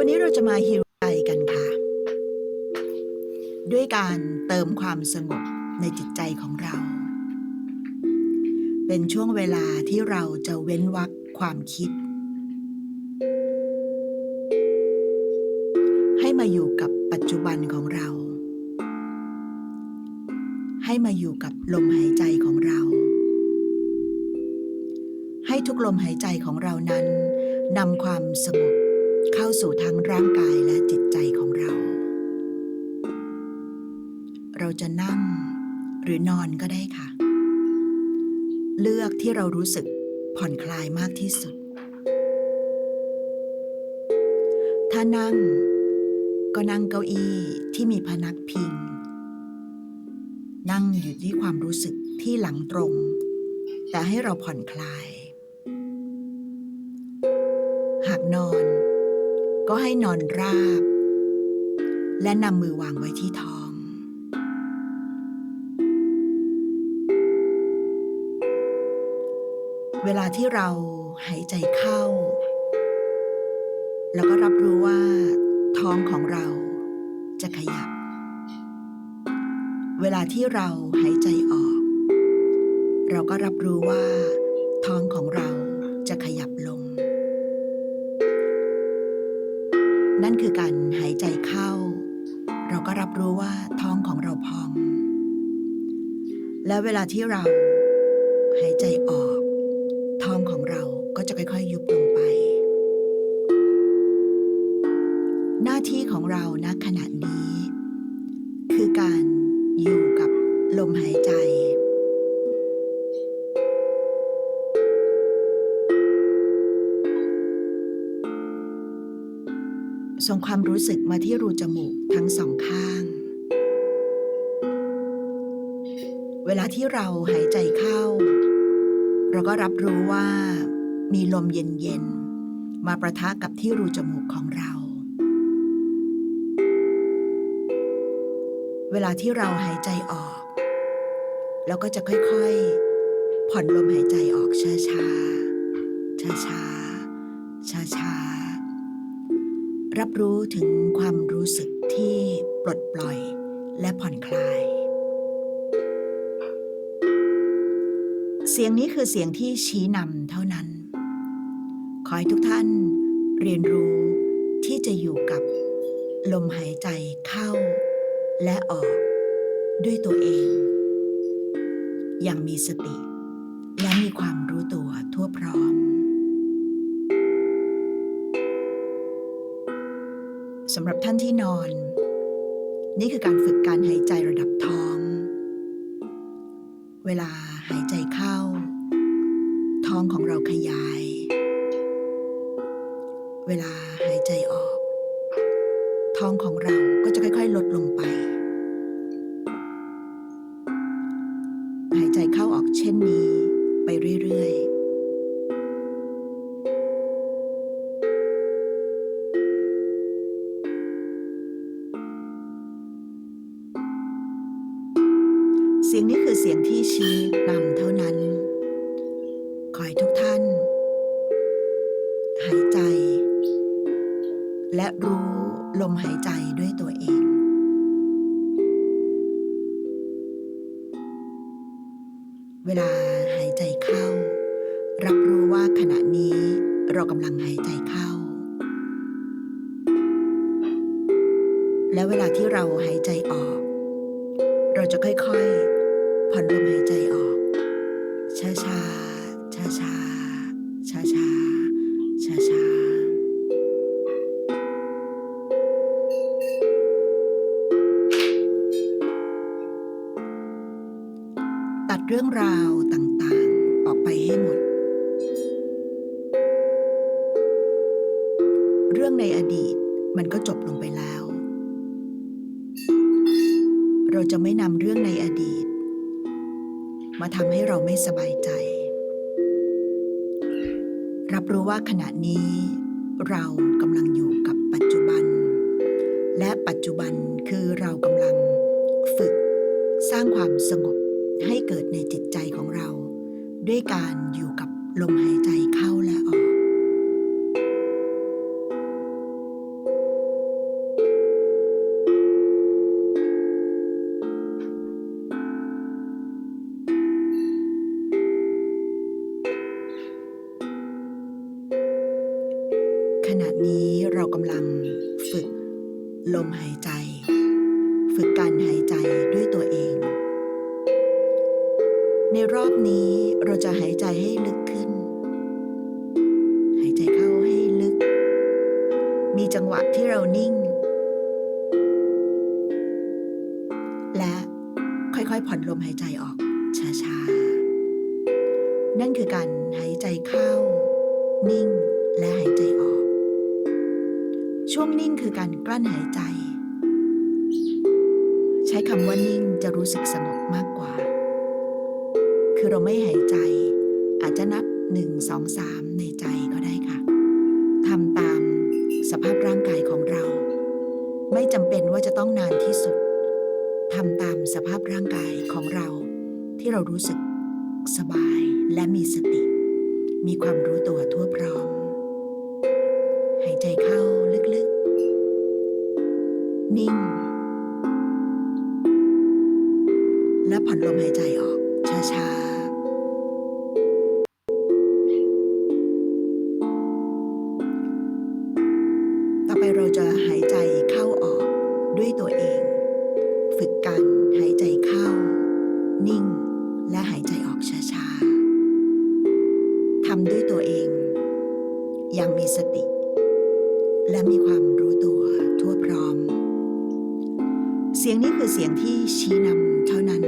วันนี้เราจะมาฮิวใจกันค่ะ ด้วยการเติมความสงบในจิตใจของเรา เป็นช่วงเวลาที่เราจะเว้นวรรคความคิด ให้มาอยู่กับปัจจุบันของเรา ให้มาอยู่กับลมหายใจของเรา ให้ทุกลมหายใจของเรานั้นนำความสงบ เข้าสู่ทั้งร่างกายและจิตใจของเรา เราจะนั่งหรือนอนก็ได้ค่ะ เลือกที่เรารู้สึกผ่อนคลายมากที่สุด ถ้านั่งก็นั่งเก้าอี้ที่มีพนักพิง นั่งอยู่ที่ความรู้สึกที่หลังตรง แต่ให้เราผ่อนคลาย หากนอน ก็ให้นอนราบ และนำมือวางไว้ที่ท้อง เวลาที่เราหายใจเข้า แล้วก็รับรู้ว่าท้องของเราจะขยับ เวลาที่เราหายใจออก เราก็รับรู้ว่า ท้องของเราจะขยับลง นั่นคือการหายใจเข้า เราก็รับรู้ว่าท้องของเราพอง และเวลาที่เราหายใจออก ท้องของเราก็จะค่อยๆ ยุบลงไป หน้าที่ของเราณขณะนี้ ส่งความรู้สึกมาที่รูจมูกทั้งสองข้าง เวลาที่เราหายใจเข้า เราก็รับรู้ว่ามีลมเย็นๆ มาประทะกับที่รูจมูกของเรา เวลาที่เราหายใจออก เราก็จะค่อยๆ ผ่อนลมหายใจออกช้าๆ ช้าๆ ช้าๆ รับรู้ถึงความรู้สึกที่ปลดปล่อยและผ่อนคลาย เสียงนี้คือเสียงที่ชี้นำเท่านั้น ขอให้ทุกท่านเรียนรู้ที่จะอยู่กับลมหายใจเข้า และออกด้วยตัวเอง อย่างมีสติ และมีความรู้ตัวทั่วพร้อม สำหรับท่านที่นอน นี่คือการฝึกการหายใจระดับท้อง เวลาหายใจเข้า ท้องของเราขยาย เวลาหายใจออก ท้องของเราก็จะค่อยๆ ลดลงไป สียงนี้คือเสียงที่ชี้นำเท่านั้น ขอให้ทุกท่าน หายใจ และรู้ลมหายใจด้วยตัวเองเวลาหายใจเข้า รับรู้ว่าขณะนี้เรากำลังหายใจเข้า และเวลาที่เราหายใจออก เราจะค่อยๆ ผ่อนลมหายใจออก ช้าๆช้าๆช้าๆช้าๆตัดเรื่องราวต่างๆ ออกไปให้หมด เรื่องในอดีตมันก็จบลงไปแล้ว เราจะไม่นำเรื่องในอดีต มาทำให้เราไม่สบายใจ รับรู้ว่าขณะนี้ เรากำลังอยู่กับปัจจุบัน และปัจจุบันคือเรากำลังฝึก สร้างความสงบให้เกิดในจิตใจของเรา ด้วยการอยู่กับลมหายใจเข้าและออก ขณะนี้เรากำลังฝึกลมหายใจ ฝึกการหายใจด้วยตัวเอง ในรอบนี้เราจะหายใจให้ลึกขึ้น หายใจเข้าให้ลึก มีจังหวะที่เรานิ่ง และค่อยๆ ผ่อนลมหายใจออกช้าๆ นั่นคือการหายใจเข้า นิ่งและหายใจออก ช่วงนิ่งคือการกลั้นหายใจ ใช้คำว่านิ่งจะรู้สึกสงบมากกว่า คือเราไม่หายใจ อาจจะนับ1 2 3ในใจก็ได้ค่ะทำตามสภาพร่างกายของเรา ไม่จำเป็นว่าจะต้องนานที่สุดทำตามสภาพร่างกายของเรา ที่เรารู้สึกสบายและมีสติ มีความรู้ตัวทั่วพร้อมายใจเข้าลึกๆ นิ่ง และผ่อนลมหายใจออกช้าๆต่อไปเราจะหายใจเข้าออกด้วยตัวเอง ฝึกการหายใจเข้า นิ่ง และหายใจออกช้าๆทำด้วยตัวเอง อย่างมีสติ และมีความรู้ตัวทั่วพร้อม เสียงนี้คือเสียงที่ชี้นำเท่านั้น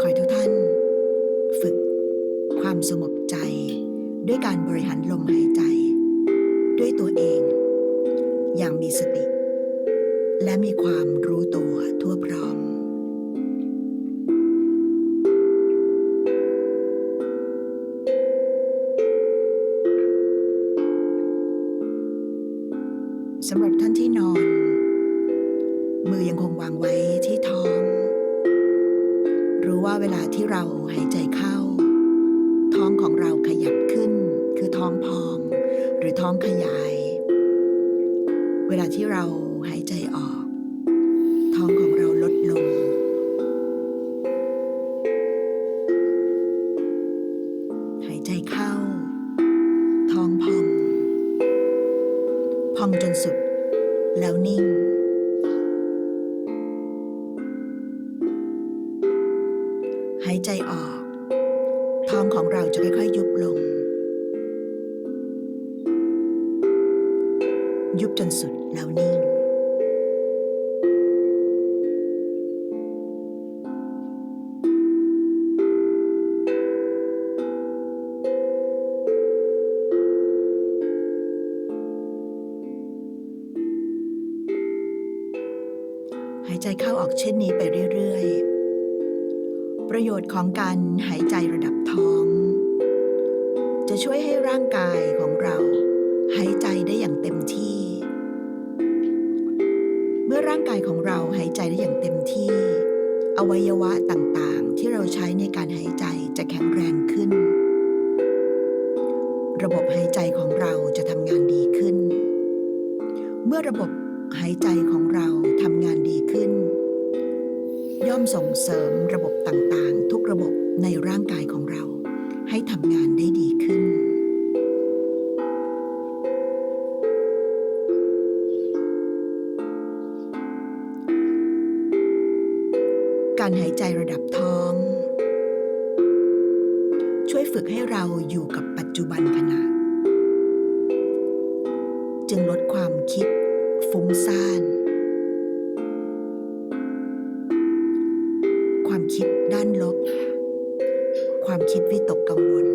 ขอให้ทุกท่าน ฝึกความสงบใจ ด้วยการบริหารลมหายใจ ด้วยตัวเอง อย่างมีสติ และมีความ สำหรับท่านที่นอน มือยังคงวางไว้ที่ท้อง รู้ว่าเวลาที่เราหายใจเข้า ท้องของเราขยับขึ้น คือท้องพอง หรือท้องขยาย เวลาที่เราหายใจออก ท้องของเราลดลงหายใจเข้า องจนสุด แล้วนิ่ง หายใจออก ท้องของเราจะค่อยๆ ยุบลง ยุบจนสุดแล้วนิ่ง ใจเข้าออกเช่นนี้ไปเรื่อยๆ ประโยชน์ของการหายใจระดับท้อง จะช่วยให้ร่างกายของเรา หายใจได้อย่างเต็มที่ เมื่อร่างกายของเราหายใจได้อย่างเต็มที่ อวัยวะต่างๆ ที่เราใช้ในการหายใจจะแข็งแรงขึ้น ระบบหายใจของเราจะทำงานดีขึ้น เมื่อระบบ หายใจของเราทำงานดีขึ้น ย่อมส่งเสริมระบบต่างๆ ทุกระบบในร่างกายของเรา ให้ทำงานได้ดีขึ้น การหายใจระดับท้อง ช่วยฝึกให้เราอยู่กับปัจจุบันขณะ จึงลดความคิด ฟุ้งซ่าน ความคิดด้านลบ ความคิดวิตกกังวล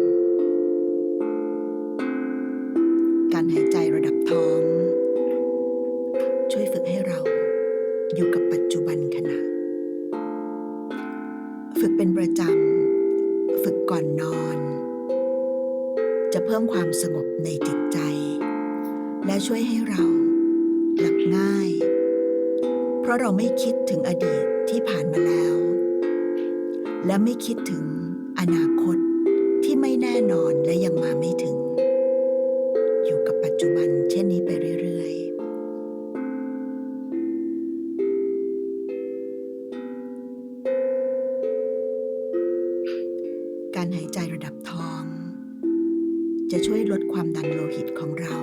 ง่าย เพราะเราไม่คิดถึงอดีตที่ผ่านมาแล้ว และไม่คิดถึงอนาคตที่ไม่แน่นอนและยังมาไม่ถึง อยู่กับปัจจุบันเช่นนี้ไปเรื่อยๆ การหายใจระดับทอง จะช่วยลดความดันโลหิตของเรา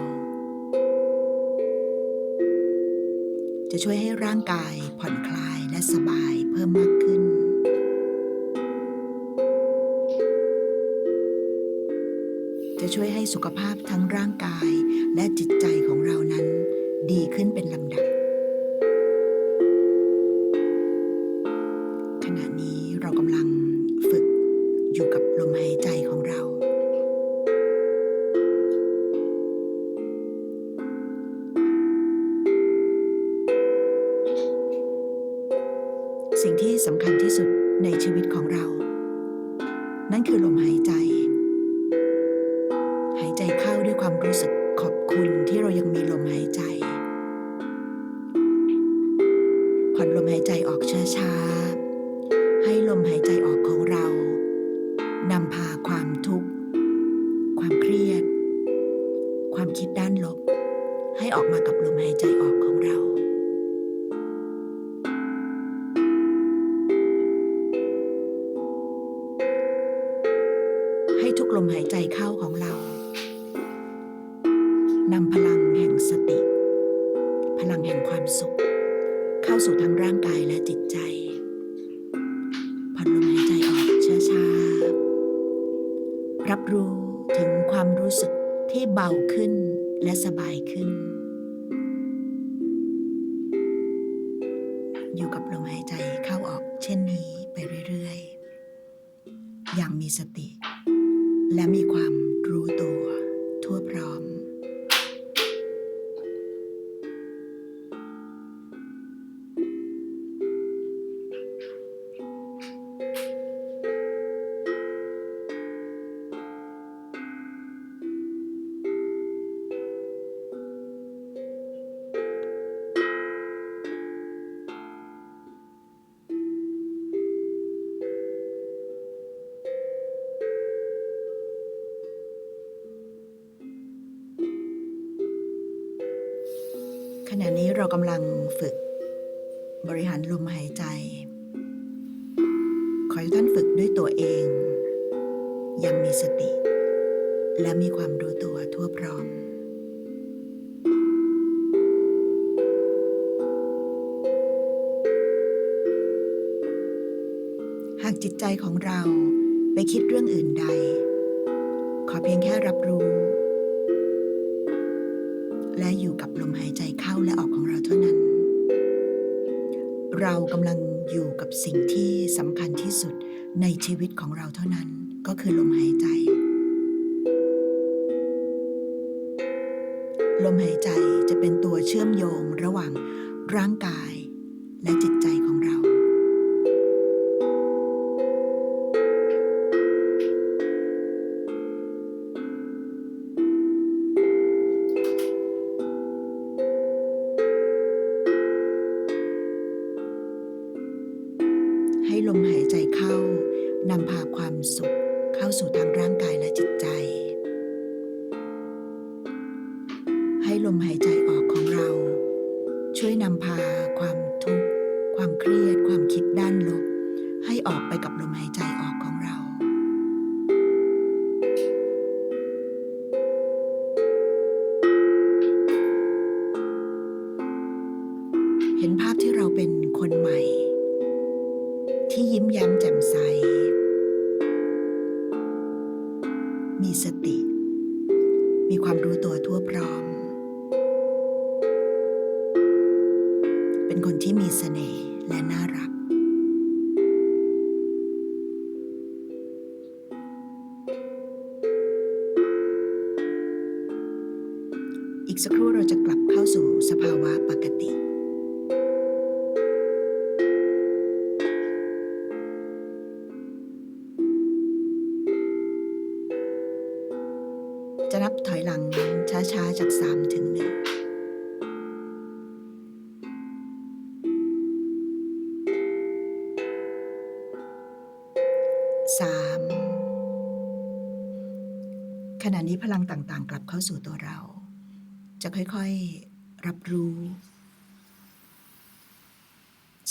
จะช่วยให้ร่างกายผ่อนคลายและสบายเพิ่มมากขึ้น จะช่วยให้สุขภาพทั้งร่างกายและจิตใจของเรานั้นดีขึ้นเป็นลำดับ ขณะนี้เรากำลัง สิ่งที่สำคัญที่สุดในชีวิตของเรา นั่นคือลมหายใจ หายใจเข้าด้วยความรู้สึกขอบคุณที่เรายังมีลมหายใจ ผ่อนลมหายใจออกช้าๆ ให้ลมหายใจ ทุกลมหายใจเข้าของเรานำพลังแห่งสติ พลังแห่งความสุข เข้าสู่ทั้งร่างกายและจิตใจผ่อนลมหายใจออกช้าๆรับรู้ถึงความรู้สึกที่เบาขึ้นและสบายขึ้น อยู่กับลมหายใจเข้าออกเช่นนี้ไปเรื่อยๆ อย่างมีสติ และมีความ ณะนี้เรากำลังฝึก บริหารลมหายใจ ขอให้ท่านฝึกด้วยตัวเอง ยังมีสติ และมีความรู้ตัวทั่วพร้อมหากจิตใจของเราไปคิดเรื่องอื่นใด ขอเพียงแค่รับรู้ และอยู่กับลมหายใจเข้าและออกของเราเท่านั้น เรากำลังอยู่กับสิ่งที่สำคัญที่สุดในชีวิตของเราเท่านั้นก็คือลมหายใจ ลมหายใจจะเป็นตัวเชื่อมโยงระหว่างร่างกายและจิตใจของเรา อีกสักครู่เราจะกลับเข้าสู่สภาวะปกติ จะนับถอยหลังช้าๆ จาก 3 ถึง1 3ขณะนี้พลังต่างๆ กลับเข้าสู่ตัวเรา จะค่อยๆรับรู้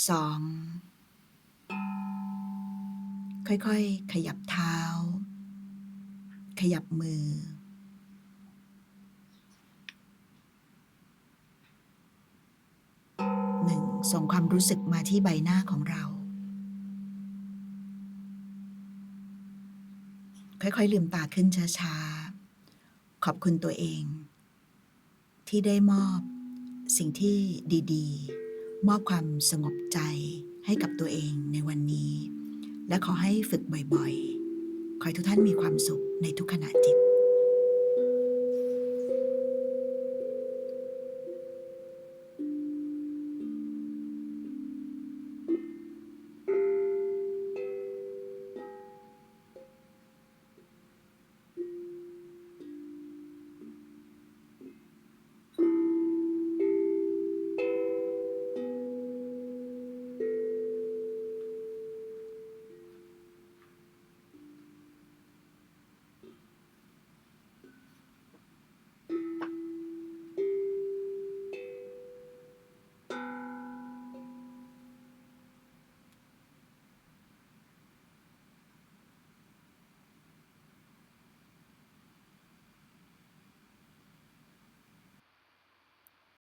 สองค่อยๆ ขยับเท้า ขยับมือหนึ่งส่งความรู้สึกมาที่ใบหน้าของเรา ค่อยๆ ลืมตาขึ้นช้าๆ ขอบคุณตัวเอง ที่ได้มอบ สิ่งที่ดีๆ มอบความสงบใจให้กับตัวเองในวันนี้ และขอให้ฝึกบ่อยๆ ขอให้ทุกท่านมีความสุขในทุกขณะจิต